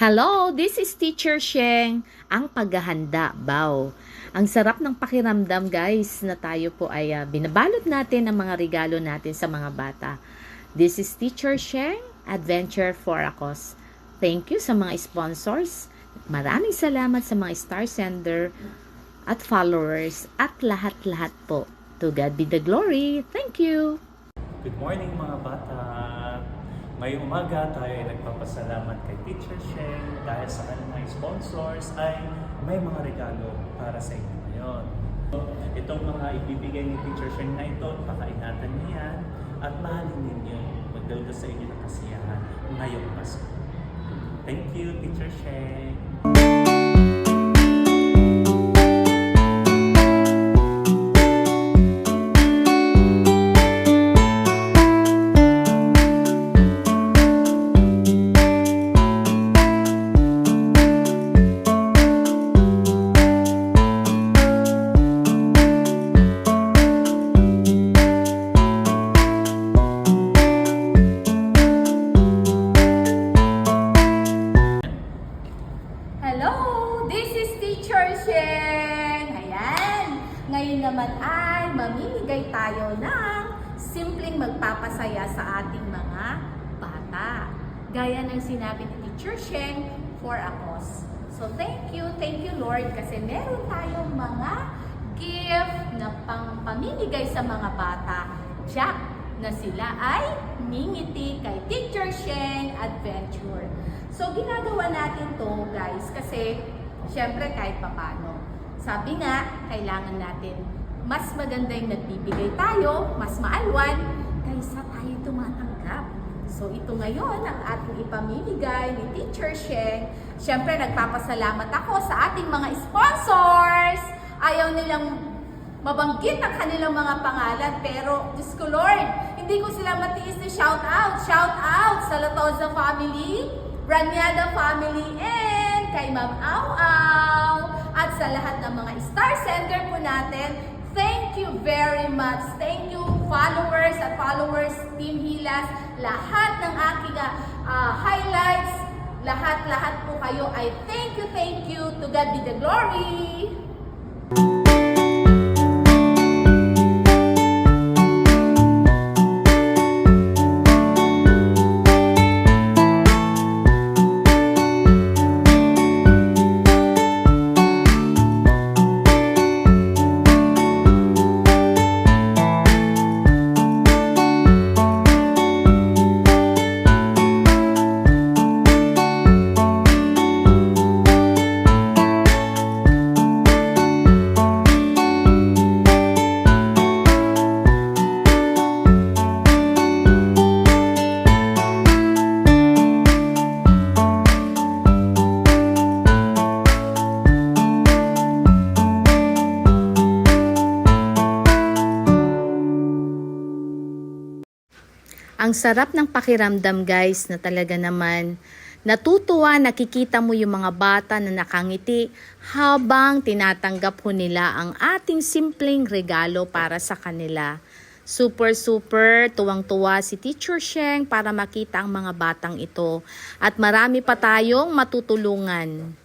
Hello, this is Teacher Sheng. Ang paghahanda, bow. Ang sarap ng pakiramdam guys na tayo po ay ah, binabalot natin ang mga regalo natin sa mga bata. This is Teacher Sheng, Adventure for Akos. Thank you sa mga sponsors. Maraming salamat sa mga star sender at followers at lahat-lahat po. To God be the glory. Thank you. Good morning mga bata! May umaga tayo ay nagpapasalamat kay Teacher Sheng dahil sa kanyang mga sponsors ay may mga regalo para sa inyo ngayon. Itong mga ibibigay ni Teacher Sheng na ito, pakaingatan niyo yan at mahalin ninyo. Magdalda sa inyo ng kasiyahan ngayong Pasko. Thank you, Teacher Sheng! Ay mamimigay tayo ng simpleng magpapasaya sa ating mga bata. Gaya ng sinabi ni Teacher Shen for a cause. So thank you, thank you Lord kasi meron tayong mga gift na pang pamimigay sa mga bata. Jack na sila ay mingiti kay Teacher Shen Adventure. So, ginagawa natin to guys kasi syempre kahit papano. Sabi nga, kailangan natin mas maganda yung nagbibigay tayo, mas maalwan, kaysa tayo tumatanggap. So, ito ngayon ang ating ipamimigay ni Teacher Shen. Syempre, nagpapasalamat ako sa ating mga sponsors. Ayaw nilang mabanggit ang kanilang mga pangalan pero Diyos ko Lord, hindi ko sila matiis na shout out. Shout out sa Latoza family, Branyada family, and kay Ma'am Au Au at sa lahat ng mga star sender po natin. Thank you very much. Thank you followers at followers Team Hilas. Lahat ng aking ah, highlights, lahat-lahat po kayo ay thank you, thank you. To God be the glory. Ang sarap ng pakiramdam guys na talaga naman natutuwa nakikita mo yung mga bata na nakangiti habang tinatanggap ho nila ang ating simpleng regalo para sa kanila. Super super tuwang-tuwa si Teacher Sheng para makita ang mga batang ito at marami pa tayong matutulungan.